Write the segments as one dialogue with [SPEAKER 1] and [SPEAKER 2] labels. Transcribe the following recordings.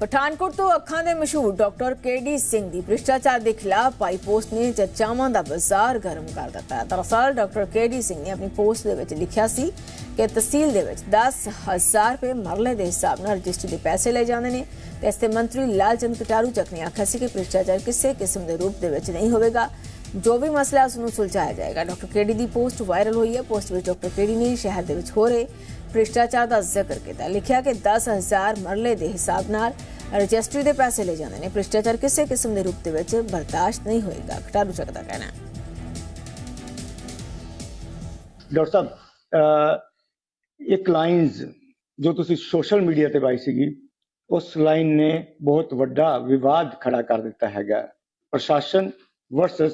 [SPEAKER 1] ਪਠਾਨਕੋਟ ਤੋਂ ਅੱਖਾਂ ਦੇ ਮਸ਼ਹੂਰ ਡਾਕਟਰ ਕੇਡੀ ਸਿੰਘ ਦੀ ਭ੍ਰਿਸ਼ਟਾਚਾਰ ਦੇ ਖਿਲਾਫ ਪਾਈ ਪੋਸਟ ਨੇ ਚਰਚਾਵਾਂ ਦਾ ਬਾਜ਼ਾਰ ਗਰਮ ਕਰ ਦਿੱਤਾ। ਹੈ ਦਰਅਸਲ, ਡਾਕਟਰ ਕੇਡੀ ਸਿੰਘ ਨੇ ਆਪਣੀ ਪੋਸਟ ਦੇ ਵਿੱਚ ਲਿਖਿਆ ਸੀ ਕਿ ਤਹਿਸੀਲ ਦੇ ਵਿੱਚ 10000 ਰੁਪਏ ਮਰਲੇ ਦੇ ਹਿਸਾਬ ਨਾਲ ਰਜਿਸਟਰੀ ਦੇ ਪੈਸੇ ਲਏ ਜਾਂਦੇ ਨੇ ਤੇ ਇਸ ਤੇ ਮੰਤਰੀ ਲਾਲਚੰਦ ਕਟਾਰੂ ਚੱਕ ਨੇ ਆਖਿਆ ਸੀ ਕਿ ਭ੍ਰਿਸ਼ਟਾਚਾਰ ਕਿਸੇ ਕਿਸਮ ਦੇ ਰੂਪ ਦੇ ਵਿੱਚ ਨਹੀਂ ਹੋਵੇਗਾ। ਜੋ ਵੀ ਮਸਲਾ ਹੈ ਉਸ ਨੂੰ ਸੁਲਝਾਇਆ ਜਾਏਗਾ। ਡਾਕਟਰ ਕੇਡੀ ਦੀ ਪੋਸਟ ਵਾਇਰਲ ਹੋਈ ਹੈ। ਪੋਸਟ ਵਿੱਚ ਡਾਕਟਰ ਕੇਡੀ ਨੇ ਸ਼ਹਿਰ ਦੇ ਵਿੱਚ ਹੋ ਰਹੇ ਭ੍ਰਿਸ਼ਟਾਚਾਰ ਦਾ ਜ਼ਿਕਰ ਕੀਤਾ। ਲਿਖਿਆ ਕਿ 10000 ਮਰਲੇ ਦੇ ਹਿਸਾਬ ਨਾਲ ਰਜਿਸਟਰੀ ਦੇ ਪੈਸੇ ਲੈ ਜਾਂਦੇ ਨੇ। ਭ੍ਰਿਸ਼ਟਾਚਾਰ ਕਿਸੇ ਕਿਸਮ ਦੇ ਰੂਪ ਦੇ ਵਿੱਚ ਬਰਦਾਸ਼ਤ ਨਹੀਂ ਹੋਏਗਾ। ਕਟਾਰੂ ਚੱਕ ਦਾ ਕਹਿਣਾ ਹੈ।
[SPEAKER 2] ਡਾਕਟਰ ਸਾਹਿਬ ਇੱਕ ਲਾਈਨਸ ਜੋ ਤੁਸੀਂ ਸੋਸ਼ਲ ਮੀਡੀਆ ਤੇ ਪਾਈ ਸੀਗੀ, ਉਸ ਲਾਈਨ ਨੇ ਬਹੁਤ ਵੱਡਾ ਵਿਵਾਦ ਖੜਾ ਕਰ ਦਿੱਤਾ ਹੈਗਾ। ਪ੍ਰਸ਼ਾਸਨ ਵਰਸਸ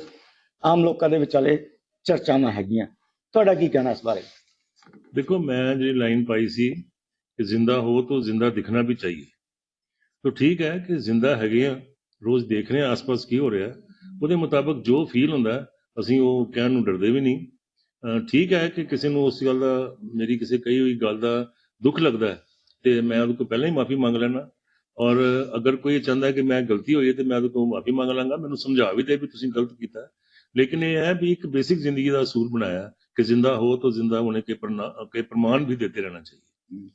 [SPEAKER 2] ਆਮ ਲੋਕਾਂ ਦੇ ਵਿਚਾਲੇ ਚਰਚਾਵਾਂ ਹੈਗੀਆਂ। ਤੁਹਾਡਾ ਕੀ ਕਹਿਣਾ ਇਸ ਬਾਰੇ?
[SPEAKER 3] देखो मैं ਜਿਹੜੀ ਲਾਈਨ ਪਾਈ ਸੀ ਕਿ ਜ਼ਿੰਦਾ ਹੋ ਤਾਂ ਜ਼ਿੰਦਾ ਦਿਖਣਾ ਵੀ ਚਾਹੀਏ ਤਾਂ ਠੀਕ ਹੈ ਕਿ ਜ਼ਿੰਦਾ ਹੈਗੇ ਆ ਰੋਜ਼ ਦੇਖ ਰਹੇ ਆ ਆਸ-ਪਾਸ ਕੀ ਹੋ ਰਿਹਾ ਉਹਦੇ ਮੁਤਾਬਕ ਜੋ ਫੀਲ ਹੁੰਦਾ ਹੈ, ਅਸੀਂ ਉਹ ਕਹਿਣ ਨੂੰ ਡਰਦੇ ਵੀ ਨਹੀਂ ਅਹ ਠੀਕ ਹੈ ਕਿ ਕਿਸੇ ਨੂੰ ਉਸ ਗੱਲ ਦਾ ਮੇਰੀ ਕਿਸੇ ਕਹੀ ਹੋਈ ਗੱਲ ਦਾ ਦੁੱਖ ਲੱਗਦਾ ਹੈ ਤੇ ਮੈਂ ਉਹਦੇ ਕੋਲ ਪਹਿਲਾਂ ਹੀ ਮਾਫੀ ਮੰਗ ਲੈਣਾ ਔਰ ਅਗਰ ਕੋਈ ਇਹ ਚਾਹੁੰਦਾ ਹੈ ਕਿ ਮੈਂ ਗਲਤੀ ਹੋਈ ਹੈ ਤੇ ਮੈਂ ਉਹਦੇ ਕੋਲ ਮਾਫੀ ਮੰਗ ਲਾਂਗਾ ਮੈਨੂੰ ਸਮਝਾ ਵੀ ਦੇ ਵੀ ਤੁਸੀਂ ਗਲਤ ਕੀਤਾ ਹੈ। ਲੇਕਿਨ ਇਹ ਹੈ ਵੀ ਇੱਕ ਬੇਸਿਕ ਜ਼ਿੰਦਗੀ ਦਾ ਅਸੂਲ ਬਣਾਇਆ कि जिंदा हो तो जिंदा होने के प्रना- के प्रमाण भी देते रहना चाहिए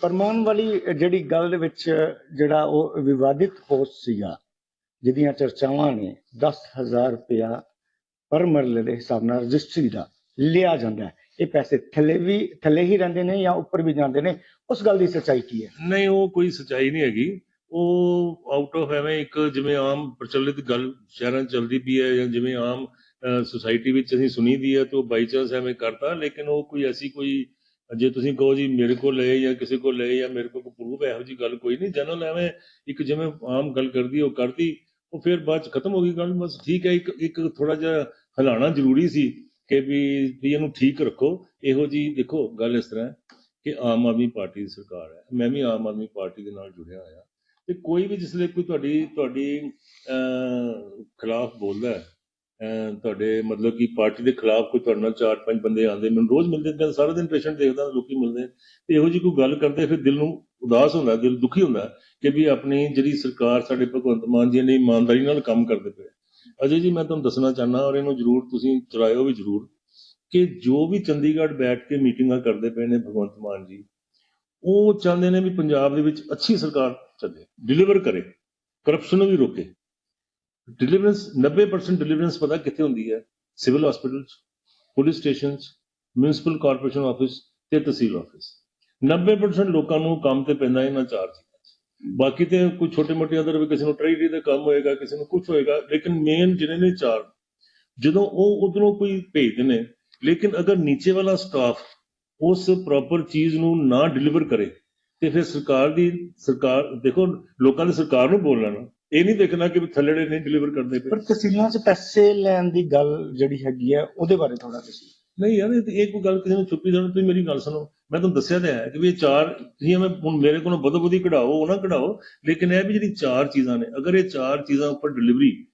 [SPEAKER 2] ਫਰਮਾਨ ਵਾਲੀ ਜਿਹੜੀ ਗੱਲ ਦੇ ਵਿੱਚ ਜਿਹੜਾ ਉਹ ਵਿਵਾਦਿਤ ਪੋਸਟ ਸੀਗਾ ਜਿਹਦੀਆਂ ਚਰਚਾਵਾਂ ਨੇ 10000 ਰੁਪਇਆ ਪਰ ਮਰਲੇ ਦੇ ਹਿਸਾਬ ਨਾਲ ਰਜਿਸਟਰੀ ਦਾ ਲਿਆ ਜਾਂਦਾ ਹੈ ਇਹ ਪੈਸੇ ਥੱਲੇ ਵੀ ਥੱਲੇ ਹੀ ਰਹਿੰਦੇ ਨੇ ਜਾਂ ਉੱਪਰ ਵੀ ਜਾਂਦੇ ਨੇ ਉਸ ਗੱਲ ਦੀ ਸੱਚਾਈ ਕੀ ਹੈ
[SPEAKER 3] ਨਹੀਂ ਉਹ ਕੋਈ ਸਚਾਈ ਨਹੀਂ ਹੈਗੀ ਉਹ ਆਊਟ ਆਫ ਐਵੇਂ ਇੱਕ ਜਿਵੇਂ ਆਮ ਪ੍ਰਚਲਿਤ ਗੱਲ ਸ਼ਹਿਰਾਂ 'ਚ ਚੱਲਦੀ ਪਈ ਹੈ ਜਾਂ ਜਿਵੇਂ ਆਮ ਸੁਸਾਇਟੀ ਵਿੱਚ ਅਸੀਂ ਸੁਣੀ ਦੀ ਹੈ ਤੇ ਉਹ ਬਾਈ ਚਾਂਸ ਐਵੇਂ ਕਰਤਾ ਲੇਕਿਨ ਉਹ ਕੋਈ ਐਸੀ ਕੋਈ ਜੇ ਤੁਸੀਂ ਕਹੋ ਜੀ ਮੇਰੇ ਕੋਲ ਲਏ ਜਾਂ ਕਿਸੇ ਕੋਲ ਲਏ ਜਾਂ ਮੇਰੇ ਕੋਲ ਪ੍ਰੂਫ ਇਹੋ ਜੀ ਗੱਲ ਕੋਈ ਨਹੀਂ ਜਨਰਲ ਐਵੇਂ ਇੱਕ ਜਿਵੇਂ ਆਮ ਗੱਲ ਕਰਦੀ ਉਹ ਕਰਦੀ ਉਹ ਫਿਰ ਬਾਅਦ ਚ ਖਤਮ ਹੋ ਗਈ ਗੱਲ ਬਸ ਠੀਕ ਹੈ ਇੱਕ ਇੱਕ ਥੋੜਾ ਜਿਹਾ ਹਿਲਾਣਾ ਜ਼ਰੂਰੀ ਸੀ ਕਿ ਵੀ ਵੀ ਇਹਨੂੰ ਠੀਕ ਰੱਖੋ ਇਹੋ ਜੀ ਦੇਖੋ ਗੱਲ ਇਸ ਤਰ੍ਹਾਂ ਕਿ ਆਮ ਆਦਮੀ ਪਾਰਟੀ ਦੀ ਸਰਕਾਰ ਹੈ ਮੈਂ ਵੀ ਆਮ ਆਦਮੀ ਪਾਰਟੀ ਦੇ ਨਾਲ ਜੁੜਿਆ ਹੋਇਆ ਤੇ ਕੋਈ ਵੀ ਜਿਸ ਲਈ ਕੋਈ ਤੁਹਾਡੀ ਤੁਹਾਡੀ ਅਹ, ਖਿਲਾਫ ਬੋਲਦਾ ਹੈ ਤੁਹਾਡੇ ਮਤਲਬ ਕਿ ਪਾਰਟੀ ਦੇ ਖਿਲਾਫ ਕੋਈ ਤੁਹਾਡੇ ਨਾਲ ਚਾਰ ਪੰਜ ਬੰਦੇ ਆਉਂਦੇ, ਮੈਨੂੰ ਰੋਜ਼ ਮਿਲਦੇ ਮੈਂ ਸਾਰਾ ਦਿਨ ਪੇਸ਼ੈਂਟ ਦੇਖਦਾ ਲੋਕੀ ਮਿਲਦੇ ਤੇ ਇਹੋ ਜਿਹੀ ਕੋਈ ਗੱਲ ਕਰਦੇ, ਫਿਰ ਦਿਲ ਨੂੰ ਉਦਾਸ ਹੁੰਦਾ, ਦਿਲ ਦੁਖੀ ਹੁੰਦਾ ਕਿ ਵੀ ਆਪਣੀ ਜਿਹੜੀ ਸਰਕਾਰ ਸਾਡੇ ਭਗਵੰਤ ਮਾਨ ਜੀ ਨੇ ਇਮਾਨਦਾਰੀ ਨਾਲ ਕੰਮ ਕਰਦੇ ਪਏ ਅਜੇ ਜੀ ਮੈਂ ਤੁਹਾਨੂੰ ਦੱਸਣਾ ਚਾਹਨਾ ਔਰ ਇਹਨੂੰ ਜ਼ਰੂਰ ਤੁਸੀਂ ਚਲਾਇਓ ਵੀ ਜ਼ਰੂਰ ਕਿ ਜੋ ਵੀ ਚੰਡੀਗੜ੍ਹ ਬੈਠ ਕੇ ਮੀਟਿੰਗਾਂ ਕਰਦੇ ਪਏ ਨੇ ਭਗਵੰਤ ਮਾਨ ਜੀ, ਉਹ ਚਾਹੁੰਦੇ ਨੇ ਵੀ ਪੰਜਾਬ ਦੇ ਵਿੱਚ ਅੱਛੀ ਸਰਕਾਰ ਚੱਲੇ ਡਿਲੀਵਰ ਕਰੇ ਕਰਪਸ਼ਨ ਵੀ ਰੋਕੇ। ਡਿਲੀਵਰੈਂਸ 90% ਡਿਲੀਵਰੈਂਸ ਪਤਾ ਕਿੱਥੇ ਹੁੰਦੀ ਹੈ? Civil hospitals police stations municipal corporation office ਤੇ ਤਹਿਸੀਲ ਆਫਿਸ 90% ਲੋਕਾਂ ਨੂੰ ਕੰਮ ਤੇ ਪੈਂਦਾ ਇਹਨਾਂ ਚਾਰ ਚੀਜ਼ਾਂ 'ਚ। ਬਾਕੀ ਤੇ ਕੋਈ ਛੋਟੇ ਮੋਟੇ ਅਦਰ ਵੀ ਕਿਸੇ ਨੂੰ ਟ੍ਰੇਡਰੀ ਦਾ ਕੰਮ ਹੋਏਗਾ, ਕਿਸੇ ਨੂੰ ਕੁਝ ਹੋਏਗਾ, ਲੇਕਿਨ ਮੇਨ ਜਿਹੜੇ ਨੇ ਚਾਰ, ਜਦੋਂ ਉਹ ਉਧਰੋਂ ਕੋਈ ਭੇਜਦੇ ਨੇ ਲੇਕਿਨ ਅਗਰ ਨੀਚੇ ਵਾਲਾ ਸਟਾਫ ਉਸ ਪ੍ਰੋਪਰ ਚੀਜ਼ ਨੂੰ ਨਾ ਡਿਲੀਵਰ ਕਰੇ, ਤੇ ਫਿਰ ਸਰਕਾਰ ਦੀ, ਸਰਕਾਰ, ਦੇਖੋ, ਲੋਕਾਂ ਨੇ ਸਰਕਾਰ ਨੂੰ ਬੋਲਣਾ ਨਾ। ਇਹ ਨਹੀਂ ਦੇਖਣਾ ਕਿ ਥੱਲੜੇ ਨਹੀਂ ਡਿਲੀਵਰ ਕਰਦੇ ਪਏ।
[SPEAKER 2] ਪਰ ਤਹਿਸੀਲਾਂ 'ਚ ਪੈਸੇ ਲੈਣ ਦੀ ਗੱਲ ਜਿਹੜੀ ਹੈਗੀ ਹੈ ਉਹਦੇ ਬਾਰੇ ਥੋੜਾ ਤੁਸੀਂ।
[SPEAKER 3] ਨਹੀਂ ਯਾਰ ਇਹ ਕੋਈ ਗੱਲ ਕਿਸੇ ਨੂੰ ਛੁਪੀ ਜਾਣੀ ਤੁਸੀਂ ਮੇਰੀ ਗੱਲ ਸੁਣੋ। ਮੈਂ ਤੁਹਾਨੂੰ ਦੱਸਿਆ ਤਾਂ ਹੈ ਕਿ ਵੀ ਇਹ ਚਾਰ ਤੁਸੀਂ ਐਵੇਂ ਹੁਣ ਮੇਰੇ ਕੋਲੋਂ ਬਦੋ ਬਦੀ ਕਢਾਓ ਉਹ ਨਾ ਕਢਾਓ। ਲੇਕਿਨ ਇਹ ਵੀ ਜਿਹੜੀ ਚਾਰ ਚੀਜ਼ਾਂ ਨੇ ਅਗਰ ਇਹ ਚਾਰ ਚੀਜ਼ਾਂ ਉੱਪਰ ਡਿਲੀਵਰੀ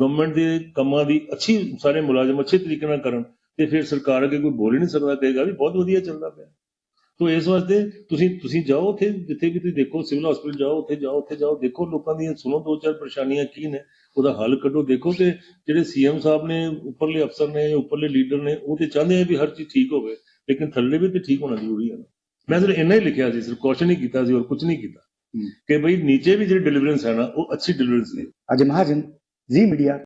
[SPEAKER 3] ਗਵਰਨਮੈਂਟ ਦੇ ਕੰਮਾਂ ਦੀ ਅੱਛੀ ਸਾਰੇ ਮੁਲਾਜ਼ਮ ਅੱਛੇ ਤਰੀਕੇ ਨਾਲ ਕਰਨ ਤੇ ਫਿਰ ਸਰਕਾਰ ਅੱਗੇ ਕੋਈ ਬੋਲ ਹੀ ਨਹੀਂ ਸਕਦਾ ਕਹੇਗਾ ਵੀ ਬਹੁਤ ਵਧੀਆ ਚੱਲਦਾ ਪਿਆ। ਤੋ ਇਸ ਵਾਸਤੇ ਤੁਸੀਂ ਤੁਸੀਂ ਜਾਓ ਉੱਥੇ ਜਿੱਥੇ ਵੀ ਤੁਸੀਂ ਦੇਖੋ ਸਿਵਲ ਹਸਪੀਟਲ ਜਾਓ ਉੱਥੇ ਜਾਓ ਉੱਥੇ ਜਾਓ ਦੇਖੋ ਲੋਕਾਂ ਦੀਆਂ ਸੁਣੋ ਦੋ ਚਾਰ ਪਰੇਸ਼ਾਨੀਆਂ ਕੀ ਨੇ ਉਹਦਾ ਹੱਲ ਕੱਢੋ ਦੇਖੋ ਕਿ ਜਿਹੜੇ ਸੀਐਮ ਸਾਹਿਬ ਨੇ ਉੱਪਰਲੇ ਅਫਸਰ ਨੇ ਜਾਂ ਉੱਪਰਲੇ ਲੀਡਰ ਨੇ ਉਹ ਤੇ ਚਾਹੁੰਦੇ ਆ ਵੀ ਹਰ ਚੀਜ਼ ਠੀਕ ਹੋਵੇ ਲੇਕਿਨ ਥੱਲੇ ਵੀ ਤੇ ਠੀਕ ਹੋਣਾ ਜ਼ਰੂਰੀ ਹੈ ਮੈਂ ਸਿਰਫ ਇੰਨਾ ਹੀ ਲਿਖਿਆ ਸੀ ਸਿਰਫ ਕੁਐਸਚਨ ਹੀ ਕੀਤਾ ਸੀ ਔਰ ਕੁਝ ਨਹੀਂ ਕੀਤਾ ਕਿ ਬਈ ਨੀਚੇ ਵੀ ਜਿਹੜੀ ਡਿਲੀਵਰੈਂਸ ਹੈ ਨਾ ਉਹ ਅੱਛੀ ਡਿਲੀਵਰੈਂਸ ਦੇ
[SPEAKER 2] ਅਜੇ ਮਹਾਜਨ ਜੀ ਮੀਡੀਆ